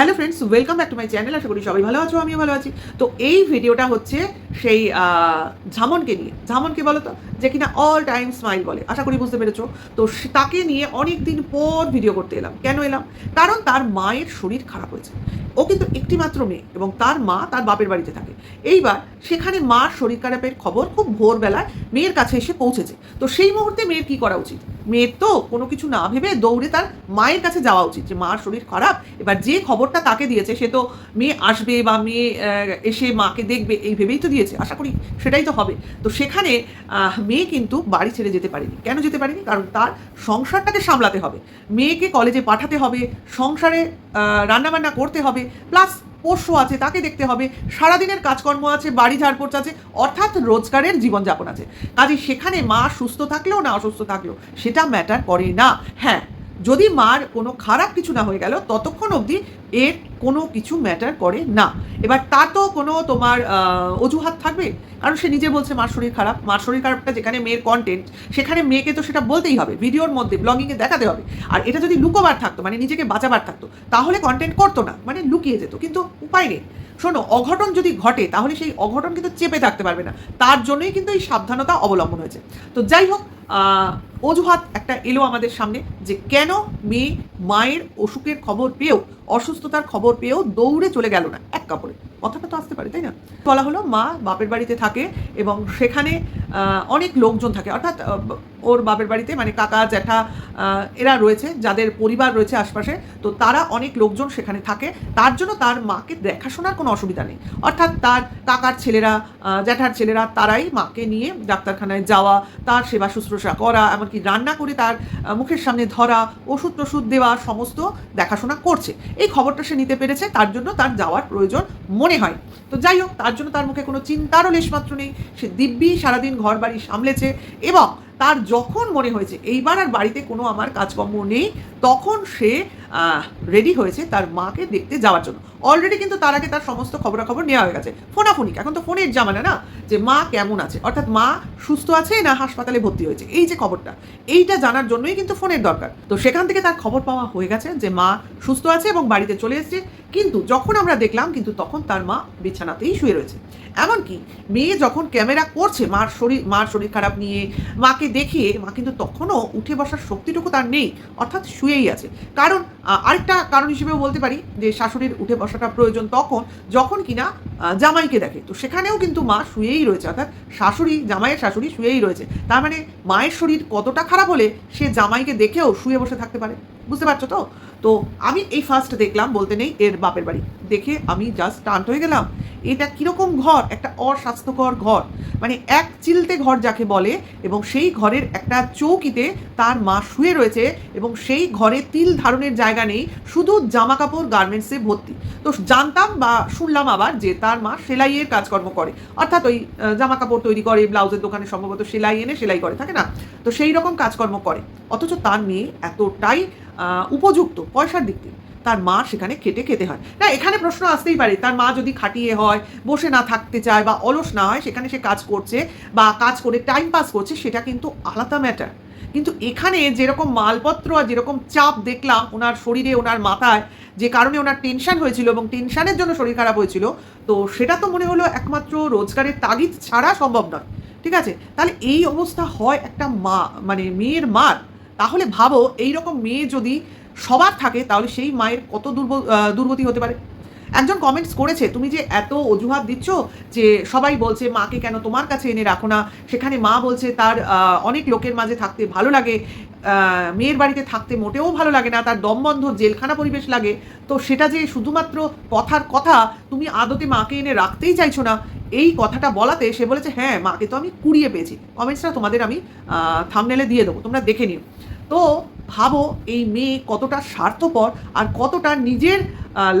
Hello friends welcome back to my channel আশা করি সবাই ভালো আছো, আমিও ভালো আছি। তো এই ভিডিওটা হচ্ছে সেই ঝামনকে নিয়ে। ঝামনকে বলো তো, যে কিনা অল টাইম স্মাইল বলে। আশা করি বুঝতে পেরেছ। তো তাকে নিয়ে অনেক দিন পর ভিডিও করতে এলাম। কেন এলাম? কারণ তার মায়ের শরীর খারাপ হয়েছে। ও কিন্তু একটি মাত্র মেয়ে এবং তার মা তার বাপের বাড়িতে থাকে। এইবার সেখানে মার শরীর খারাপের খবর খুব ভোরবেলায় মেয়ের কাছে এসে পৌঁছেছে। তো সেই মুহূর্তে মেয়ের কি করা উচিত? মেয়ের তো কোনো কিছু না ভেবে দৌড়ে তার মায়ের কাছে যাওয়া উচিত যে, মার শরীর খারাপ? এবার যে খবরটা তাকে দিয়েছে, সে তো মেয়ে আসবে বা মেয়ে এসে মাকে দেখবে, এই ভেবেই তো দিয়েছে। আশা করি সেটাই তো হবে। তো সেখানে মেয়ে কিন্তু বাড়ি ছেড়ে যেতে পারেনি। কেন যেতে পারেনি? কারণ তার সংসারটাকে সামলাতে হবে। মেয়েকে কলেজে পাঠাতে হবে, সংসারে রান্নাবান্না করতে হবে, প্লাস পোষ্য আছে, তাকে দেখতে হবে। সারাদিনের কাজকর্ম আছে, বাড়ি ঝাড়পোছ আছে, অর্থাৎ রোজগারের জীবনযাপন আছে। কাজে সেখানে মা সুস্থ থাকলেও না অসুস্থ থাকলেও সেটা ম্যাটার করে না। হ্যাঁ যদি মার কোনো খারাপ কিছু না হয়ে গেল, ততক্ষণ অবধি এর কোনো কিছু ম্যাটার করে না। এবার তা তো কোনো তোমার অজুহাত থাকবে? কারণ সে নিজে বলছে, মার শরীর খারাপ। মার শরীর খারাপটা যেখানে মেয়ের কন্টেন্ট সেখানে মেয়েকে তো সেটা বলতেই হবে। ভিডিওর মধ্যে ব্লগিংয়ে দেখাতে হবে। আর এটা যদি লুকোবার থাকতো মানে নিজেকে বাঁচাবার থাকতো, তাহলে কন্টেন্ট করতো না মানে লুকিয়ে যেত। কিন্তু উপায় নেই। শোনো, অঘটন যদি ঘটে, তাহলে সেই অঘটন কিন্তু চেপে থাকতে পারবে না। তার জন্যই কিন্তু এই সাবধানতা অবলম্বন হয়েছে। তো যাই হোক অজুহাত একটা এলো আমাদের সামনে যে কেন মেয়ে মায়ের অসুখের খবর পেয়েও অসুস্থতার খবর পেয়েও দৌড়ে চলে গেল না। কাপড়ে। কথাটা তো আসতে পারে, তাই না? বলা হলো মা বাপের বাড়িতে থাকে এবং সেখানে অনেক লোকজন থাকে। অর্থাৎ ওর বাপের বাড়িতে মানে কাকা, জ্যাঠা এরা রয়েছে, যাদের পরিবার রয়েছে আশপাশে। তো তারা অনেক লোকজন সেখানে থাকে। তার জন্য তার মাকে দেখাশোনার কোনো অসুবিধা নেই। অর্থাৎ তার কাকার ছেলেরা জ্যাঠার ছেলেরা, তারাই মাকে নিয়ে ডাক্তারখানায় যাওয়া, তার সেবা শুশ্রূষা করা, এমনকি রান্না করে তার মুখের সামনে ধরা ওষুধ টষুধ দেওয়া, সমস্ত দেখাশোনা করছে। এই খবরটা সে নিতে পেরেছে। তার জন্য তার যাওয়ার প্রয়োজন মনে হয়। তো যাই হোক, তার জন্য তার মুখে কোনো চিন্তারও লেশমাত্র নেই। সে দিব্যি সারাদিন ঘর বাড়ি সামলেছে এবং তার যখন মনে হয়েছে, এইবার আর বাড়িতে কোনো আমার কাজকর্ম নেই, তখন সে রেডি হয়েছে তার মাকে দেখতে যাওয়ার জন্য। অলরেডি কিন্তু তার আগে তার সমস্ত খবরাখবর নেওয়া হয়ে গেছে। ফোনাফোনিক, এখন তো ফোনের জামানা না? যে মা কেমন আছে? অর্থাৎ মা সুস্থ আছে না হাসপাতালে ভর্তি হয়েছে? এই যে খবরটা, এইটা জানার জন্যই কিন্তু ফোনের দরকার। তো সেখান থেকে তার খবর পাওয়া হয়ে গেছে যে মা সুস্থ আছে এবং বাড়িতে চলে এসেছে। কিন্তু যখন আমরা দেখলাম, কিন্তু তখন তার মা বিছানাতেই শুয়ে রয়েছে। এমনকি মেয়ে যখন ক্যামেরা করছে, মার শরীর মার শরীর খারাপ নিয়ে, মাকে দেখিয়ে, মা কিন্তু তখনও উঠে বসার শক্তিটুকু তার নেই। অর্থাৎ শুয়েই আছে। কারণ আরেকটা কারণ হিসেবেও বলতে পারি যে শাশুড়ির উঠে বসাটা প্রয়োজন তখন, যখন কিনা জামাইকে দেখে। তো সেখানেও কিন্তু মা শুয়েই রয়েছে, অর্থাৎ শাশুড়ি, জামাইয়ের শাশুড়ি শুয়েই রয়েছে। তার মানে মায়ের শরীর কতটা খারাপ হলে সে জামাইকে দেখেও শুয়ে বসে থাকতে পারে? বুঝতে পারছ তো? তো আমি এই ফার্স্ট দেখলাম বলতে নেই, এর বাপের বাড়ি। দেখে আমি জাস্ট টান্ট হয়ে গেলাম। এটা কীরকম ঘর? একটা অস্বাস্থ্যকর ঘর। মানে এক চিলতে ঘর যাকে বলে, এবং সেই ঘরের একটা চৌকিতে তার মা শুয়ে রয়েছে, এবং সেই ঘরে তিল ধারণের জায়গা নেই, শুধু জামা কাপড় গার্মেন্টসে ভর্তি। তো জানতাম বা শুনলাম আবার যে তার মা সেলাইয়ের কাজকর্ম করে। অর্থাৎ ওই জামা কাপড় তৈরি করে, ব্লাউজের দোকানে সম্ভবত সেলাই এনে সেলাই করে, থাকে না? তো সেই রকম কাজকর্ম করে। অথচ তার মেয়ে এতটাই উপযুক্ত পয়সার দিক থেকে তার মা সেখানে খেটে খেতে হয়। না, এখানে প্রশ্ন আসতেই পারে, তার মা যদি খাটিয়ে হয়, বসে না থাকতে চায় বা অলস না হয়, সেখানে সে কাজ করছে বা কাজ করে টাইম পাস করছে, সেটা কিন্তু আলাদা ম্যাটার কিন্তু এখানে যেরকম মালপত্র আর যেরকম চাপ দেখলাম ওনার শরীরে, ওনার মাথায়, যে কারণে ওনার টেনশন হয়েছিল এবং টেনশনের জন্য শরীর খারাপ হয়েছিল, তো সেটা তো মনে হলো একমাত্র রোজগারের তাগিদ ছাড়া সম্ভব নয়। ঠিক আছে? তাহলে এই অবস্থা হয় একটা মা মানে মেয়ের মার। তাহলে ভাবো এই রকম মেয়ে যদি সবার থাকে, তাহলে সেই মায়ের কত দুর্ব দুর্গতি হতে পারে? একজন কমেন্টস করেছে, তুমি যে এত অজুহাত দিচ্ছ যে সবাই বলছে মাকে কেন তোমার কাছে এনে রাখো না? সেখানে মা বলছে, তার অনেক লোকের মাঝে থাকতে ভালো লাগে মেয়ের বাড়িতে থাকতে মোটেও ভালো লাগে না, তার দমবন্ধ জেলখানা পরিবেশ লাগে। তো সেটা যে শুধুমাত্র কথার কথা, তুমি আদতে মাকে এনে রাখতেই চাইছো না। এই কথাটা বলাতে সে বলেছে হ্যাঁ মাকে তো আমি কুড়িয়ে পেয়েছি। কমেন্টসটা তোমাদের আমি থামনেলে দিয়ে দেবো, তোমরা দেখে নিও। তো ভাবো এই মেয়ে কতটা স্বার্থপর আর কতটা নিজের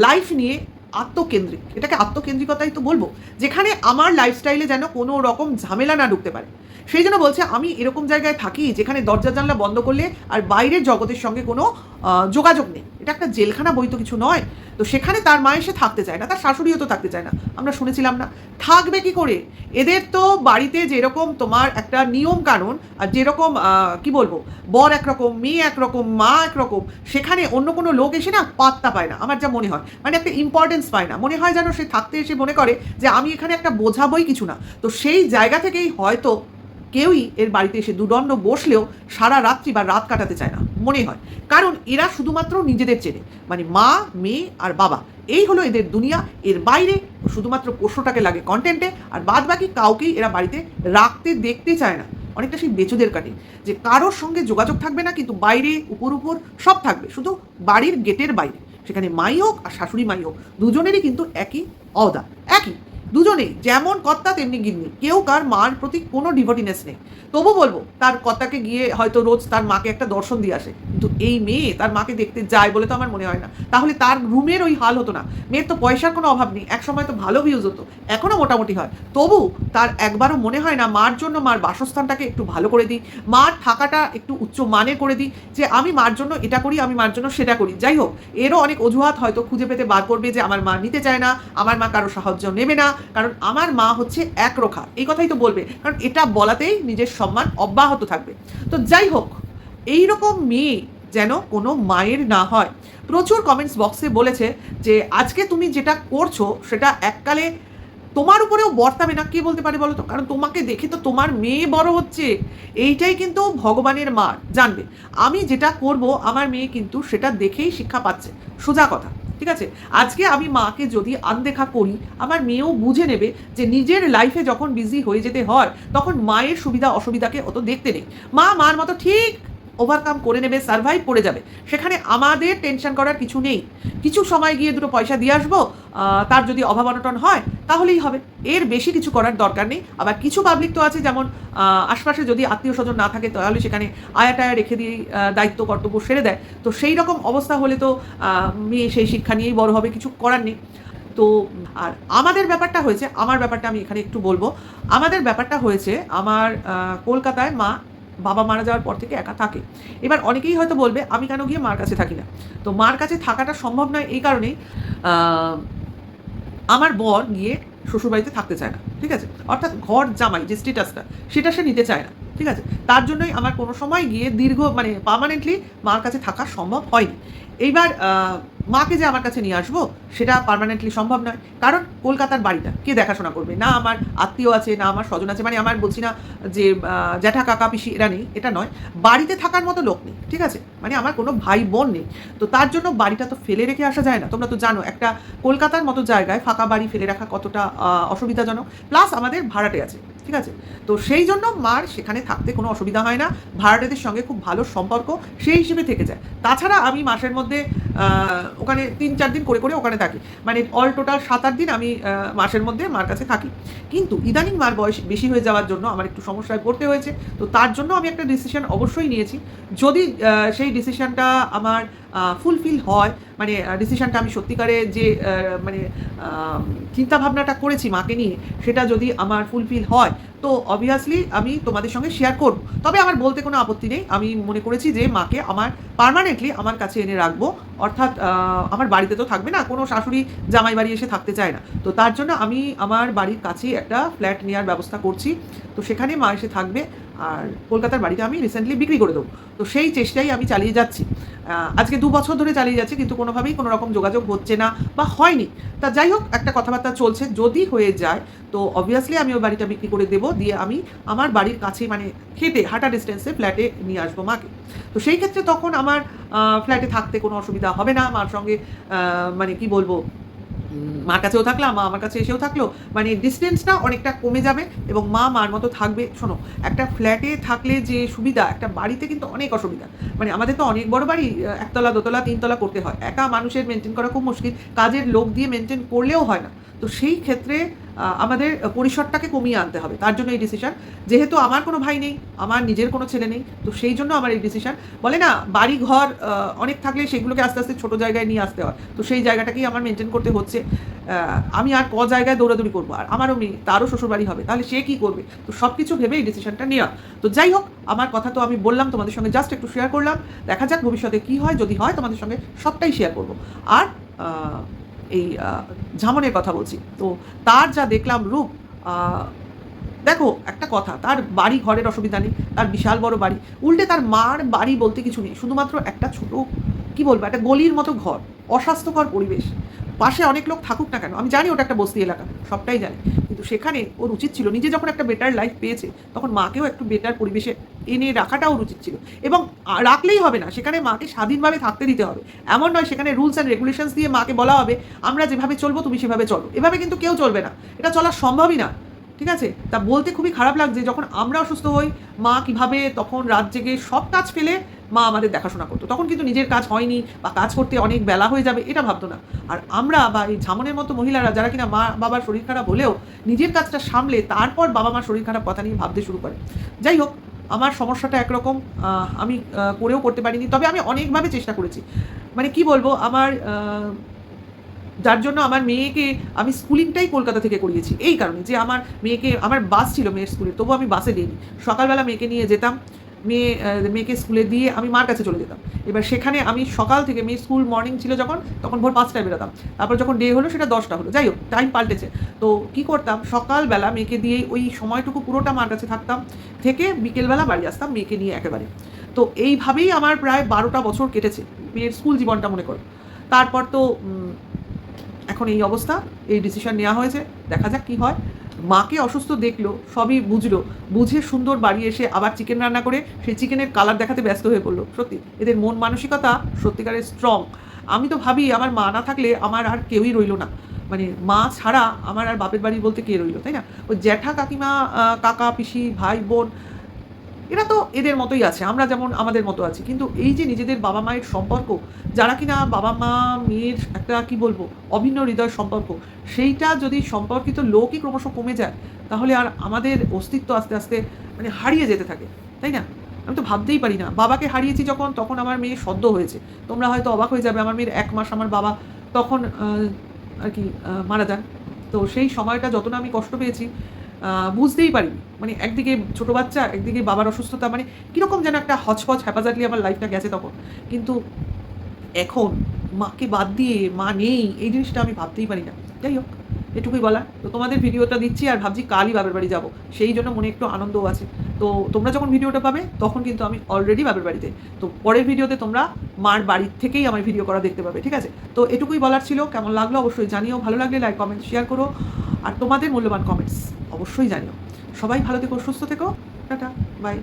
লাইফ নিয়ে আত্মকেন্দ্রিক। এটাকে আত্মকেন্দ্রিকতাই তো বলব। যেখানে আমার লাইফস্টাইলে যেন কোনো রকম ঝামেলা না ঢুকতে পারে। সেই জন্য বলছে, আমি এরকম জায়গায় থাকি যেখানে দরজা জানলা বন্ধ করলে আর বাইরের জগতের সঙ্গে কোনো যোগাযোগ নেই। এটা একটা জেলখানা বই তো কিছু নয়। তো সেখানে তার মা এসে থাকতে চায় না, তার শাশুড়িও তো থাকতে চায় না। আমরা শুনেছিলাম না। থাকবে কি করে? এদের তো বাড়িতে যেরকম তোমার একটা নিয়ম কানুন আর যেরকম কি বলব? বর একরকম, মেয়ে একরকম, মা একরকম, সেখানে অন্য কোনো লোক এসে না পাত্তা পায় না। আমার যা মনে হয়। মানে একটা ইম্পর্টেন্স পায় না। মনে হয় যেন সে থাকতে এসে মনে করে যে আমি এখানে একটা বোঝাবই কিছু না। তো সেই জায়গা থেকেই হয়তো কেউই এর বাড়িতে এসে দুদণ্ড বসলেও সারা রাত্রি বা রাত কাটাতে চায় না, মনে হয়। কারণ এরা শুধুমাত্র নিজেদের চেনে মানে মা, মেয়ে আর বাবা। এই হলো এদের দুনিয়া। এর বাইরে শুধুমাত্র পোষ্যটাকে লাগে কন্টেন্টে আর বাদ বাকি কাউকেই এরা বাড়িতে রাখতে, দেখতে চায় না। অনেকটা সেই বেচুদের কাটে, যে কারোর সঙ্গে যোগাযোগ থাকবে না, কিন্তু বাইরে, উপর উপর সব থাকবে, শুধু বাড়ির গেটের বাইরে। সেখানে মাই হোক আর শাশুড়ি মাই হোক, দুজনেরই কিন্তু একই অদা দুজনেই, যেমন কর্তা, তেমনি গিন্নি। কেউ কার মার প্রতি কোনো ডিভোটিনেস নেই। তবু বলব, তার কর্তাকে গিয়ে হয়তো রোজ তার মাকে একটা দর্শন দিয়ে আসে। কিন্তু এই মেয়ে তার মাকে দেখতে যায় বলে তো আমার মনে হয় না। তাহলে তার রুমের ওই হাল হতো না। মেয়ের তো পয়সার কোনো অভাব নেই। এক সময় তো ভালো ভিউজ হতো। এখনও মোটামুটি হয়। তবু তার একবারও মনে হয় না, মার জন্য মার বাসস্থানটাকে একটু ভালো করে দিই, মার থাকাটা একটু উচ্চ মানের করে দিই, যে আমি মার জন্য এটা করি, আমি মার জন্য সেটা করি। যাই হোক, এরও অনেক অজুহাত হয়তো খুঁজে পেতে বার করবে যে আমার মা নিতে চায় না, আমার মা কারও সাহায্য নেবে না কারণ আমার মা হচ্ছে একরোখা এই কথাই তো বলবে। কারণ এটা বলাতেই নিজের সম্মান অব্যাহত থাকবে। তো যাই হোক এই রকম মেয়ে যেন কোনো মায়ের না হয়। প্রচুর কমেন্টস বক্সে বলেছে যে, আজকে তুমি যেটা করছ, সেটা এককালে তোমার উপরেও বর্তাবে না। কে বলতে পারে বলো তো? কারণ তোমাকে দেখে তো তোমার মেয়ে বড় হচ্ছে। এইটাই কিন্তু ভগবানের মার। জানবে, আমি যেটা করব, আমার মেয়ে কিন্তু সেটা দেখেই শিক্ষা পাচ্ছে। সোজা কথা। ঠিক আছে? আজকে আমি মাকে যদি আনদেখা করি, আমার মেয়েও বুঝে নেবে যে নিজের লাইফে যখন বিজি হয়ে যেতে হয়, তখন মায়ের সুবিধা অসুবিধাকে অত দেখতে নেই। মা মার মতো ঠিক ওভারকাম করে নেবে সার্ভাইভ করে যাবে। সেখানে আমাদের টেনশন করার কিছু নেই। কিছু সময় গিয়ে দুটো পয়সা দিয়ে আসব তার যদি অভাব অনটন হয়, তাহলেই হবে। এর বেশি কিছু করার দরকার নেই। আবার কিছু পাবলিক তো আছে, যেমন আশপাশে যদি আত্মীয় স্বজন না থাকে, তাহলে সেখানে আয়া টায়া রেখে দিয়ে দায়িত্ব, কর্তব্য সেরে দেয়। তো সেই রকম অবস্থা হলে তো মেয়ে সেই শিক্ষা নিয়েই বড় হবে, কিছু করার নেই। তো, আর আমাদের ব্যাপারটা হয়েছে, আমার ব্যাপারটা আমি এখানে একটু বলব। আমাদের ব্যাপারটা হয়েছে, আমার কলকাতায় মা বাবা মারা যাওয়ার পর থেকে একা থাকে। এবার অনেকেই হয়তো বলবে, আমি কেন গিয়ে মার কাছে থাকি না? তো মার কাছে থাকাটা সম্ভব নয় এই কারণেই আমার বর গিয়ে শ্বশুরবাড়িতে থাকতে চায় না, ঠিক আছে? অর্থাৎ ঘর জামাই যে স্টেটাসটা সেটা সে নিতে চায় না, ঠিক আছে? তার জন্যই আমার কোনো সময় গিয়ে দীর্ঘ মানে পার্মানেন্টলি মার কাছে থাকা সম্ভব হয়নি। এইবার মাকে যে আমার কাছে নিয়ে আসব, সেটা পার্মানেন্টলি সম্ভব নয়। কারণ কলকাতার বাড়িটা, কে দেখাশোনা করবে? না আমার আত্মীয় আছে, না আমার স্বজন আছে মানে আমার বলছি না যে জ্যাঠা, কাকা, পিসি, এরা নেই, এটা নয়। বাড়িতে থাকার মতো লোক নেই, ঠিক আছে? মানে আমার কোনো ভাই বোন নেই। তো তার জন্য বাড়িটা তো ফেলে রেখে আসা যায় না। তোমরা তো জানো, একটা কলকাতার মতো জায়গায় ফাঁকা বাড়ি ফেলে রাখা কতটা অসুবিধাজনক। প্লাস আমাদের ভাড়াটে আছে। ঠিক আছে? তো সেই জন্য মার সেখানে থাকতে কোনো অসুবিধা হয় না। ভাড়াটেদের সঙ্গে খুব ভালো সম্পর্ক সেই হিসেবে থেকে যায়। তাছাড়া আমি মাসের মধ্যে ওখানে তিন চার দিন করে করে ওখানে থাকি। মানে অল টোটাল সাত আট দিন আমি মাসের মধ্যে মার কাছে থাকি। কিন্তু ইদানিং মার বয়স বেশি হয়ে যাওয়ার জন্য আমার একটু সমস্যায় পড়তে হয়েছে। তো তার জন্য আমি একটা ডিসিশন অবশ্যই নিয়েছি। যদি সেই ডিসিশনটা আমার ফুলফিল হয়। মানে ডিসিশনটা আমি সত্যিকারে যে মানে চিন্তা ভাবনাটা করেছি মাকে নিয়ে, সেটা যদি আমার ফুলফিল হয়, তো অবভিয়াসলি আমি তোমাদের সঙ্গে শেয়ার করব। তবে আমার বলতে কোনো আপত্তি নেই। আমি মনে করেছি যে, মাকে আমার পার্মানেন্টলি আমার কাছে এনে রাখব। অর্থাৎ আমার বাড়িতে তো থাকবে না, কোনো শাশুড়ি জামাই বাড়ি এসে থাকতে চায় না। তো তার জন্য আমি আমার বাড়ির কাছে একটা ফ্ল্যাট নেওয়ার ব্যবস্থা করছি। তো সেখানে মা এসে থাকবে। আর কলকাতার বাড়িটা আমি রিসেন্টলি বিক্রি করে দেবো। তো সেই চেষ্টাই আমি চালিয়ে যাচ্ছি। আজকে দু বছর ধরে চালিয়ে যাচ্ছে, কিন্তু কোনোভাবেই কোনো রকম যোগাযোগ হচ্ছে না বা হয়নি। তা যাই হোক, একটা কথাবার্তা চলছে, যদি হয়ে যায়, তো অবভিয়াসলি আমি ওই বাড়িটা বিক্রি করে দেবো, দিয়ে আমি আমার বাড়ির কাছেই মানে হেঁটে হাঁটা ডিস্টেন্সে ফ্ল্যাটে নিয়ে আসব মাকে। তো সেই ক্ষেত্রে তখন আমার ফ্ল্যাটে থাকতে কোনো অসুবিধা হবে না আমার সঙ্গে মানে কি বলব মার কাছেও থাকল, মা আমার কাছে এসেও থাকল। মানে ডিস্টেন্সটা অনেকটা কমে যাবে এবং মা মার মতো থাকবে। শোনো, একটা ফ্ল্যাটে থাকলে যে সুবিধা, একটা বাড়িতে কিন্তু অনেক অসুবিধা। মানে আমাদের তো অনেক বড় বাড়ি একতলা, দোতলা, তিনতলা করতে হয়। একা মানুষের মেনটেন করা খুব মুশকিল। কাজের লোক দিয়ে মেনটেন করলেও হয় না। তো সেই ক্ষেত্রে আমাদের পরিসরটাকে কমিয়ে আনতে হবে। তার জন্য এই ডিসিশন যেহেতু আমার কোনো ভাই নেই, আমার নিজের কোনো ছেলে নেই, তো সেই জন্য আমার এই ডিসিশন বলে না বাড়ি ঘর অনেক থাকলে সেগুলোকে আস্তে আস্তে ছোটো জায়গায় নিয়ে আসতে হয়। তো সেই জায়গাটাকেই আমার মেনটেন করতে হচ্ছে। আমি আর ক জায়গায় দৌড়াদৌড়ি করব? আর আমারও মেয়ে, তারও শ্বশুরবাড়ি হবে। তাহলে সে কী করবে? তো সব কিছু ভেবে এই ডিসিশনটা নেওয়া। তো যাই হোক, আমার কথা তো আমি বললাম, তোমাদের সঙ্গে জাস্ট একটু শেয়ার করলাম। দেখা যাক ভবিষ্যতে কী হয়, যদি হয় তোমাদের সঙ্গে সবটাই শেয়ার করব। আর এই ঝামনের কথা বলছি। তো তার যা দেখলাম রূপ দেখো একটা কথা, তার বাড়ি ঘরের অসুবিধা নেই, তার বিশাল বড় বাড়ি। উল্টে তার মার বাড়ি বলতে কিছু নেই, শুধুমাত্র একটা ছোট, কি বলব, একটা গলির মতো ঘর, অস্বাস্থ্যকর পরিবেশ। পাশে অনেক লোক থাকুক না কেন, আমি জানি ওটা একটা বস্তি এলাকা, সবটাই জানি। কিন্তু সেখানে ওর উচিত ছিল, নিজে যখন একটা বেটার লাইফ পেয়েছে, তখন মাকেও একটু বেটার পরিবেশে এনে রাখাটাও উচিত ছিল। এবং রাখলেই হবে না, সেখানে মাকে স্বাধীনভাবে থাকতে দিতে হবে। এমন নয়, সেখানে রুলস অ্যান্ড রেগুলেশনস দিয়ে মাকে বলা হবে, আমরা যেভাবে চলবো, তুমি সেভাবে চলো। এভাবে কিন্তু কেউ চলবে না। এটা চলা সম্ভবই না, ঠিক আছে? তা বলতে খুবই খারাপ লাগছে যখন আমরা অসুস্থ হই, মা কীভাবে তখন রাত জেগে সব কাজ ফেলে মা আমাদের দেখাশোনা করতো। তখন কিন্তু নিজের কাজ হয়নি বা কাজ করতে অনেক বেলা হয়ে যাবে, এটা ভাবতো না। আর আমরা বা এই ঝামনের মতো মহিলারা, যারা কিনা মা বাবার শরীর খারাপ হলেও নিজের কাজটা সামলে তারপর বাবা মার শরীর খারাপ কথা নিয়ে ভাবতে শুরু করে। যাই হোক আমার সমস্যাটা একরকম আমি করেও করতে পারিনি। তবে আমি অনেকভাবে চেষ্টা করেছি। মানে কি বলব, আমার যার জন্য আমার মেয়েকে আমি স্কুলিংটাই কলকাতা থেকে করিয়েছি। এই কারণে যে আমার মেয়েকে, আমার বাস ছিল মেয়ের স্কুলে, তবু আমি বাসে দিইনি। সকালবেলা মেয়েকে নিয়ে যেতাম মেয়ে মেয়েকে স্কুলে দিয়ে আমি মার কাছে চলে যেতাম। এবার সেখানে আমি সকাল থেকে মেয়ে স্কুল মর্নিং ছিল যখন, তখন ভোর পাঁচটায় বেরোতাম। তারপর যখন ডে হলো, সেটা দশটা হলো। যাই হোক টাইম পাল্টেছে। তো কি করতাম? সকালবেলা মেয়েকে দিয়ে ওই সময়টুকু পুরোটা মার কাছে থাকতাম। থেকে বিকেলবেলা বাড়ি আসতাম মেয়েকে নিয়ে একেবারে। তো এইভাবেই আমার প্রায় বারোটা বছর কেটেছে মেয়ের স্কুল জীবনটা মনে করো। তারপর তো এখন এই অবস্থা, এই ডিসিশন নেওয়া হয়েছে। দেখা যাক কি হয়। মাকে অসুস্থ দেখল, সবই বুঝলো। বুঝে সুন্দর বাড়ি এসে আবার চিকেন রান্না করে সেই চিকেনের কালার দেখাতে ব্যস্ত হয়ে পড়ল। সত্যি, এদের মন মানসিকতা সত্যিকারের স্ট্রং আমি তো ভাবি আমার মা না থাকলে আমার আর কেউই রইল না। মানে মা ছাড়া আমার আর বাপের বাড়ি বলতে কে রইল, তাই না? ওই জ্যাঠা কাকিমা কাকা, পিসি, ভাই, বোন এরা তো এদের মতোই আছে, আমরা যেমন আমাদের মতো আছি। কিন্তু এই যে নিজেদের বাবা মায়ের সম্পর্ক, যারা কিনা বাবা মা, মেয়ের একটা কি বলব, অভিন্ন হৃদয় সম্পর্ক, সেইটা যদি সম্পর্কিত লোকই ক্রমশ কমে যায়, তাহলে আর আমাদের অস্তিত্ব আস্তে আস্তে মানে হারিয়ে যেতে থাকে, তাই না? আমি তো ভাবতেই পারি না। বাবাকে হারিয়েছি যখন, তখন আমার মেয়ে সদ্য হয়েছে। তোমরা হয়তো অবাক হয়ে যাবে, আমার মেয়ের এক মাস আমার বাবা তখন আর কি মারা যান। তো সেই সময়টা যত না আমি কষ্ট পেয়েছি বুঝতেই পারিনি। মানে একদিকে ছোটো বাচ্চা, একদিকে বাবার অসুস্থতা মানে কীরকম যেন একটা হচপচ হ্যাপাজাটলি আমার লাইফটা গেছে তখন। কিন্তু এখন মাকে বাদ দিয়ে মা নেই, এই জিনিসটা আমি ভাবতেই পারি না। যাই হোক, এটুকুই বলা তো তোমাদের ভিডিওটা দিচ্ছি আর ভাবছি কালই বাবার বাড়ি যাব। সেই জন্য মনে একটু আনন্দও আছে। তো তোমরা যখন ভিডিওটা পাবে, তখন কিন্তু আমি অলরেডি বাবার বাড়িতে। তো পরের ভিডিওতে তোমরা মার বাড়ির থেকেই আমার ভিডিও করা দেখতে পাবে, ঠিক আছে? তো এটুকুই বলার ছিল। কেমন লাগল অবশ্যই জানিও। ভালো লাগলে লাইক কমেন্ট শেয়ার করো। আর তোমাদের মূল্যবান কমেন্টস অবশ্যই জানিও। সবাই ভালো থেকো সুস্থ থেকো। Tata bye